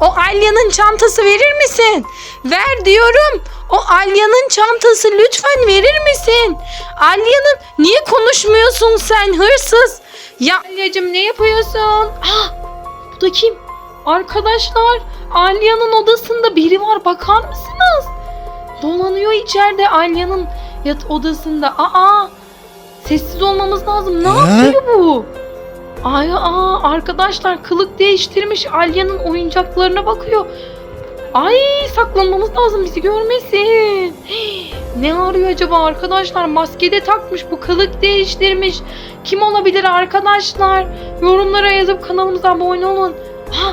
O Alya'nın çantası verir misin? Ver diyorum. O Alya'nın çantası lütfen verir misin? Alya'nın niye konuşmuyorsun sen hırsız? Ya Alya'cığım ne yapıyorsun? Ah, bu da kim? Arkadaşlar Alya'nın odasında biri var bakar mısınız? Dolanıyor içeride Alya'nın yat odasında. Aa sessiz olmamız lazım. Ne He? yapıyor bu? Ay aa arkadaşlar kılık değiştirmiş Alya'nın oyuncaklarına bakıyor. Ay saklanmamız lazım bizi görmesin. Ne arıyor acaba arkadaşlar? Maskede takmış bu kılık değiştirmiş. Kim olabilir arkadaşlar? Yorumlara yazıp kanalımıza abone olun. Ha,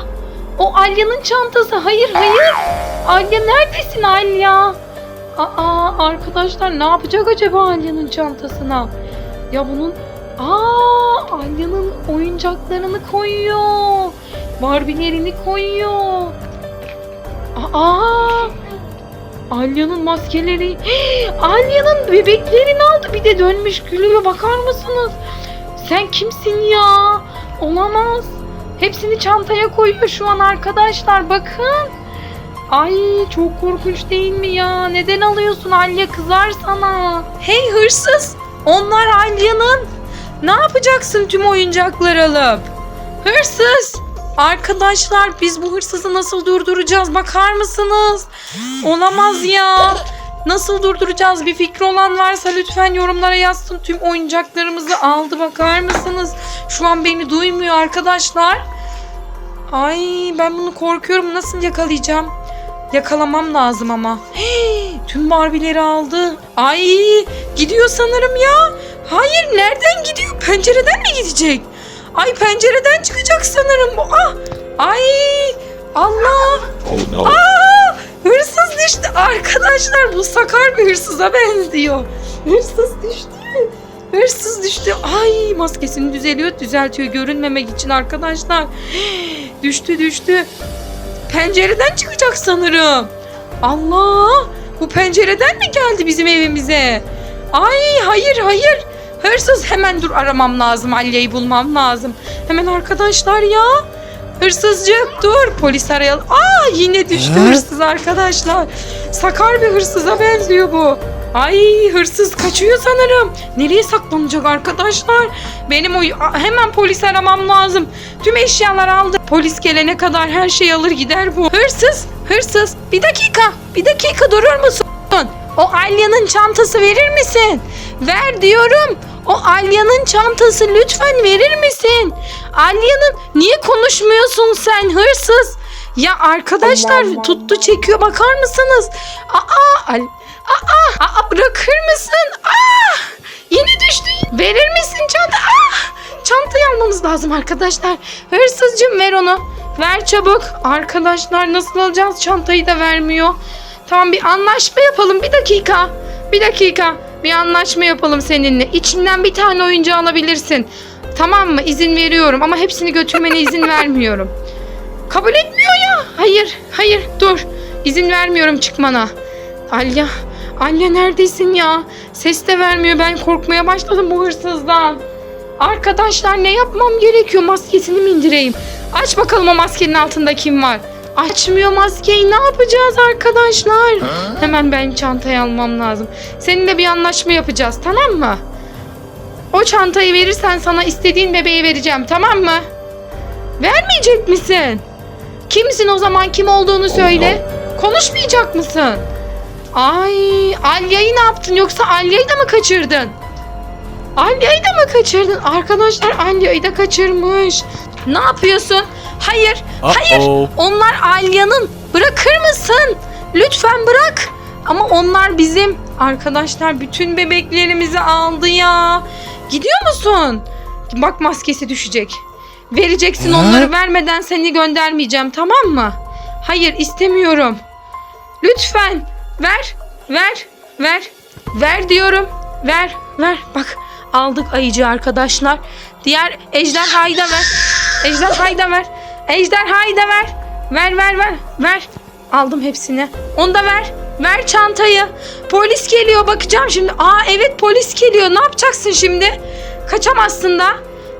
o Alya'nın çantası. Hayır hayır. Alya neredesin Alya? Aa arkadaşlar ne yapacak acaba Alya'nın çantasına? Ya bunun Aa Alya'nın oyuncaklarını koyuyor. Barbie'lerini koyuyor. Aa Alya'nın maskeleri. Alya'nın bebeklerini aldı bir de dönmüş gülüyor bakar mısınız? Sen kimsin ya? Olamaz. Hepsini çantaya koyuyor şu an arkadaşlar bakın. Ay çok korkunç değil mi ya? Neden alıyorsun Alya kızar sana. Hey hırsız. Onlar Alya'nın. Ne yapacaksın tüm oyuncakları alıp? Hırsız. Arkadaşlar biz bu hırsızı nasıl durduracağız bakar mısınız? Olamaz ya. Nasıl durduracağız? Bir fikri olan varsa lütfen yorumlara yazsın. Tüm oyuncaklarımızı aldı bakar mısınız? Şu an beni duymuyor arkadaşlar. Ay ben bunu korkuyorum. Nasıl yakalayacağım? Yakalamam lazım ama. Hey, tüm Barbie'leri aldı. Ay gidiyor sanırım ya. Hayır nereden gidiyor? Pencereden mi gidecek? Ay pencereden çıkacak sanırım bu. Ah, ay Allah. Oh no. Aa, hırsız düştü. Arkadaşlar bu sakar bir hırsıza benziyor. Hırsız düştü. Hırsız düştü. Ay maskesini düzeliyor, düzeltiyor görünmemek için arkadaşlar. Düştü düştü. Pencereden çıkacak sanırım. Allah! Bu pencereden mi geldi bizim evimize? Ay hayır hayır. Hırsız hemen dur aramam lazım. Alya'yı bulmam lazım. Hemen arkadaşlar ya. Hırsızcık dur polis arayalım. Aa yine düştü He? hırsız arkadaşlar. Sakar bir hırsıza benziyor bu. Ay hırsız kaçıyor sanırım. Nereye saklanacak arkadaşlar? Benim o hemen polis aramam lazım. Tüm eşyalar aldı. Polis gelene kadar her şey alır gider bu. Hırsız, hırsız. Bir dakika, bir dakika durur musun? O Alya'nın çantası verir misin? Ver diyorum. O Alya'nın çantası lütfen verir misin? Alya'nın niye konuşmuyorsun sen hırsız? Ya arkadaşlar tuttu çekiyor bakar mısınız? Aa, Al aa, aa bırakır mısın? Aa, yine düştü. Verir misin çanta? Aa, çantayı almamız lazım arkadaşlar. Hırsızcım ver onu. Ver çabuk. Arkadaşlar nasıl alacağız? Çantayı da vermiyor. Tamam bir anlaşma yapalım. Bir dakika. Bir dakika. Bir anlaşma yapalım seninle. İçinden bir tane oyuncu alabilirsin. Tamam mı? İzin veriyorum ama hepsini götürmene izin vermiyorum. Kabul etmiyor ya. Hayır, hayır dur. İzin vermiyorum çıkmana. Alya, Alya neredesin ya? Ses de vermiyor. Ben korkmaya başladım bu hırsızdan. Arkadaşlar ne yapmam gerekiyor? Maskesini mi indireyim? Aç bakalım o maskenin altında kim var? Açmıyor maskeyi. Ne yapacağız arkadaşlar? Hemen ben çantayı almam lazım. Seninle bir anlaşma yapacağız tamam mı? O çantayı verirsen sana istediğin bebeği vereceğim tamam mı? Vermeyecek misin? Kimsin o zaman kim olduğunu söyle. Konuşmayacak mısın? Ay Alya'yı ne yaptın yoksa Alya'yı da mı kaçırdın? Alya'yı da mı kaçırdın? Arkadaşlar Alya'yı da kaçırmış. Ne yapıyorsun? Hayır, hayır. Uh-oh. Onlar Alya'nın. Bırakır mısın? Lütfen bırak. Ama onlar bizim. Arkadaşlar bütün bebeklerimizi aldı ya. Gidiyor musun? Bak maskesi düşecek. Vereceksin He? onları vermeden seni göndermeyeceğim tamam mı? Hayır istemiyorum. Lütfen ver, ver, ver, ver diyorum. Ver, ver. Bak aldık ayıcı arkadaşlar. Diğer ejderhayı da ver. Ejderhayı da ver. Ejderhayı da ver. Ver, ver, ver, ver. Aldım hepsini. Onu da ver. Ver çantayı. Polis geliyor bakacağım şimdi. Aa evet polis geliyor. Ne yapacaksın şimdi? Kaçamazsın da.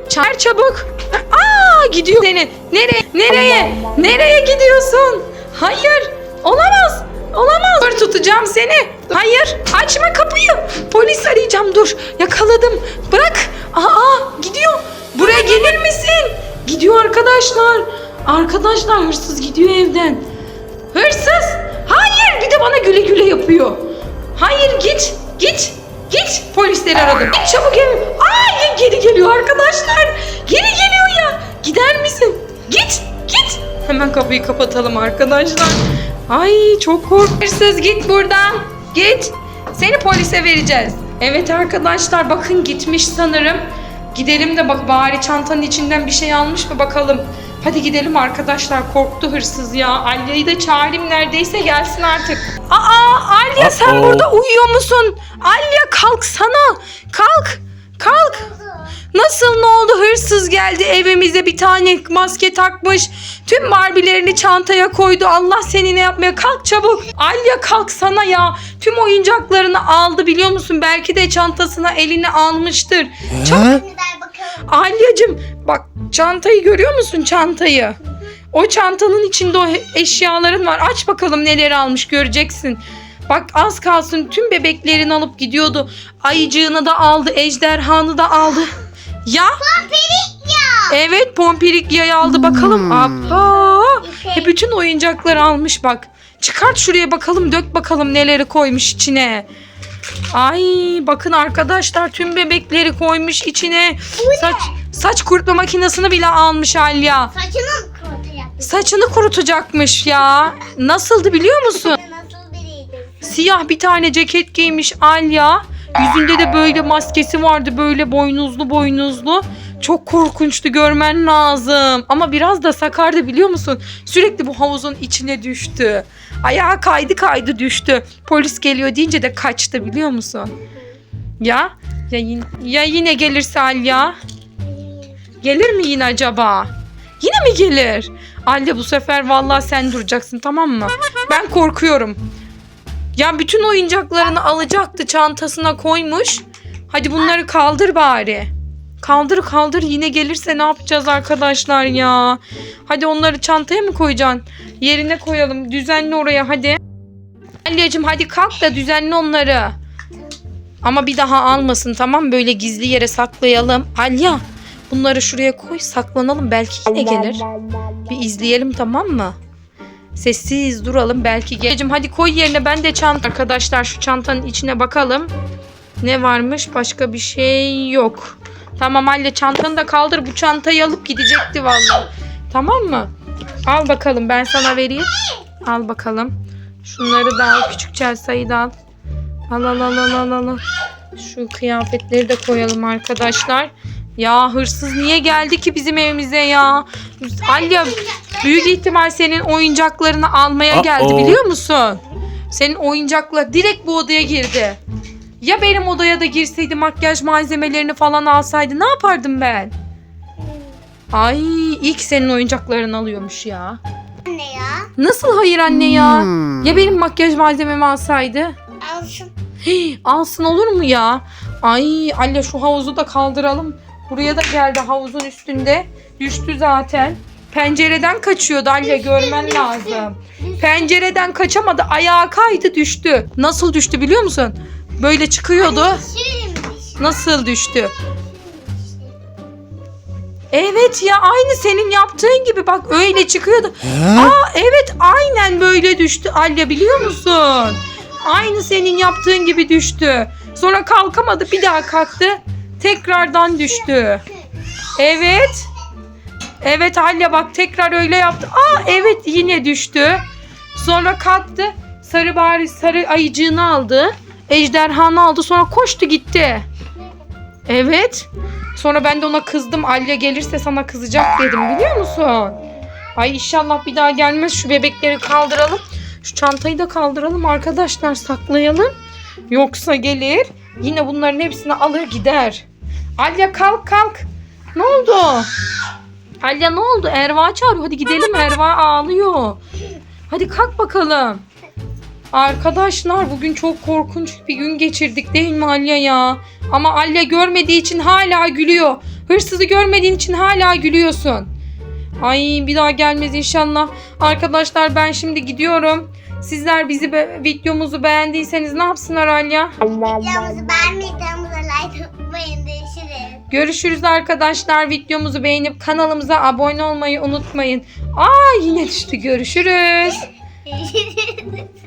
Çağır çabuk. Aa gidiyor seni. Nereye? Nereye? Nereye gidiyorsun? Hayır. Olamaz. Olamaz. Dur tutacağım seni. Hayır. Açma kapıyı. Polis arayacağım dur. Yakaladım. Bırak. Aa arkadaşlar. Arkadaşlar hırsız gidiyor evden. Hırsız. Hayır bir de bana güle güle yapıyor. Hayır git. Git. Git. Polisleri aradım. Git çabuk eve. Aa geri geliyor arkadaşlar. Geri geliyor ya. Gider misin? Git. Git. Hemen kapıyı kapatalım arkadaşlar. Ay çok korkuyorsunuz. Git buradan. Git. Seni polise vereceğiz. Evet arkadaşlar bakın gitmiş sanırım. Gidelim de bak bari çantanın içinden bir şey almış mı bakalım. Hadi gidelim arkadaşlar korktu hırsız ya. Alya'yı da çağırayım neredeyse gelsin artık. Aa Alya sen burada uyuyor musun? Alya kalksana. Kalk. Kalk. Nasıl ne oldu hırsız geldi evimize bir tane maske takmış. Tüm Barbie'lerini çantaya koydu. Allah seni ne yapmaya kalk çabuk. Alya kalksana ya. Tüm oyuncaklarını aldı biliyor musun? Belki de çantasına elini almıştır. Çabuk. Alyacım bak çantayı görüyor musun çantayı? O çantanın içinde o eşyaların var. Aç bakalım neler almış göreceksin. Bak az kalsın tüm bebeklerini alıp gidiyordu. Ayıcığını da aldı, ejderhanı da aldı. Ya? Evet Pompirikya'yı aldı bakalım. Apa. E bütün oyuncakları almış bak. Çıkart şuraya bakalım dök bakalım neleri koymuş içine. Ay bakın arkadaşlar tüm bebekleri koymuş içine. Saç saç kurutma makinesini bile almış Alya. Saçını mı kurutacak? Saçını kurutacakmış ya. Nasıldı biliyor musun? Nasıl biriydi? Siyah bir tane ceket giymiş Alya. Yüzünde de böyle maskesi vardı böyle boynuzlu boynuzlu. Çok korkunçtu görmen lazım. Ama biraz da sakardı biliyor musun? Sürekli bu havuzun içine düştü. Ayağı kaydı kaydı düştü. Polis geliyor deyince de kaçtı biliyor musun? Ya ya, yine, ya yine gelirse Alya? Gelir mi yine acaba? Yine mi gelir? Alya bu sefer vallahi sen duracaksın tamam mı? Ben korkuyorum. Ya bütün oyuncaklarını alacaktı çantasına koymuş. Hadi bunları kaldır bari. Kaldır kaldır yine gelirse ne yapacağız arkadaşlar ya? Hadi onları çantaya mı koyacaksın? Yerine koyalım. Düzenli oraya hadi. Alyacığım hadi kalk da düzenli onları. Ama bir daha almasın tamam? Böyle gizli yere saklayalım. Alya bunları şuraya koy saklanalım belki yine gelir. Bir izleyelim tamam mı? Sessiz duralım belki geleceğim. Hadi koy yerine ben de çanta. Arkadaşlar şu çantanın içine bakalım. Ne varmış? Başka bir şey yok. Tamam Halle çantanı da kaldır. Bu çantayı alıp gidecekti vallahi. Tamam mı? Al bakalım ben sana vereyim. Al bakalım. Şunları da al. Küçük Chelsea'yı da al. Al al al al al al. Şu kıyafetleri de koyalım arkadaşlar. Ya hırsız niye geldi ki bizim evimize ya? Alya büyük ihtimal senin oyuncaklarını almaya geldi biliyor musun? Senin oyuncakla direkt bu odaya girdi. Ya benim odaya da girseydi makyaj malzemelerini falan alsaydı ne yapardım ben? Ay ilk senin oyuncaklarını alıyormuş ya. Anne ya. Nasıl hayır anne ya? Ya benim makyaj malzememi alsaydı? Alsın. Hii, alsın olur mu ya? Ay Alya şu havuzu da kaldıralım. Buraya da geldi havuzun üstünde. Düştü zaten. Pencereden kaçıyordu Alya görmen lazım. Pencereden kaçamadı. Ayağa kaydı düştü. Nasıl düştü biliyor musun? Böyle çıkıyordu. Nasıl düştü? Evet ya aynı senin yaptığın gibi bak öyle çıkıyordu. Ha? Aa evet aynen böyle düştü Alya biliyor musun? Aynı senin yaptığın gibi düştü. Sonra kalkamadı bir daha kalktı. Tekrardan düştü. Evet. Evet Alya bak tekrar öyle yaptı. Aa evet yine düştü. Sonra kalktı. Sarı bari sarı ayıcığını aldı. Ejderhanı aldı sonra koştu gitti. Evet. Sonra ben de ona kızdım. Alya gelirse sana kızacak dedim biliyor musun? Ay inşallah bir daha gelmez. Şu bebekleri kaldıralım. Şu çantayı da kaldıralım arkadaşlar saklayalım. Yoksa gelir yine bunların hepsini alır gider. Alya kalk kalk. Ne oldu? Alya ne oldu? Erva çağırıyor. Hadi gidelim Erva ağlıyor. Hadi kalk bakalım. Arkadaşlar bugün çok korkunç bir gün geçirdik değil mi Alya ya? Ama Alya görmediği için hala gülüyor. Hırsızı görmediğin için hala gülüyorsun. Ay bir daha gelmez inşallah. Arkadaşlar ben şimdi gidiyorum. Sizler bizi be- videomuzu beğendiyseniz ne yapsınlar Alya? Videomuzu beğenmeyi, kanalımıza like atmayın. Görüşürüz. Görüşürüz arkadaşlar. Videomuzu beğenip kanalımıza abone olmayı unutmayın. Aa yine düştü. Görüşürüz.